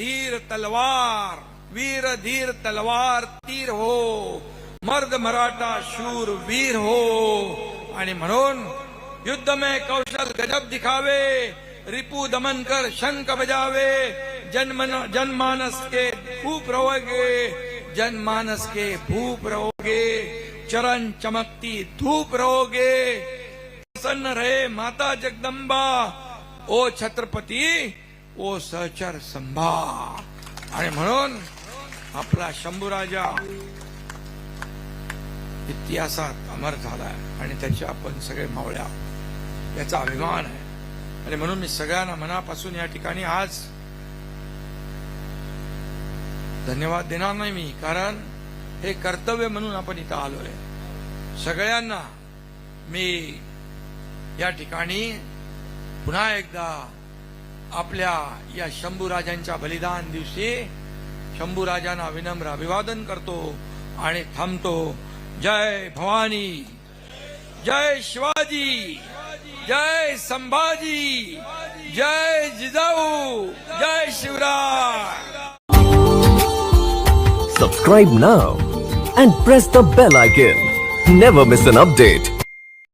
धीर तलवार, वीर धीर तलवार तीर हो, मर्द मराठा शूर वीर हो। युद्ध में कौशल गजब दिखावे, रिपू दमन कर शंख बजावे। जनमन, जनमानस के भूप रहोगे, जनमानस के भूप रहोगे। चरण चमकती धूप रहोगे। प्रसन्न रहे माता जगदम्बा। ओ छत्रपती ओ सहचर संभा. आणि म्हणून आपला शंभूराजा इतिहासात अमर झालाय आणि त्याचे आपण सगळे मावळ्या. याचा अभिमान आहे. आणि म्हणून मी सगळ्यांना मनापासून या ठिकाणी आज धन्यवाद देणार नाही मी कारण हे कर्तव्य म्हणून आपण इथं आलोय. सगळ्यांना मी या ठिकाणी पुन्हा एकदा आपल्या या शंभूराजांच्या बलिदान दिवशी शंभूराजांना विनम्र अभिवादन करतो आणि थांबतो. जय भवानी. जय शिवाजी. जय संभाजी. जय जिजाऊ. जय Shivray. Subscribe now and press the bell icon. Never miss an update.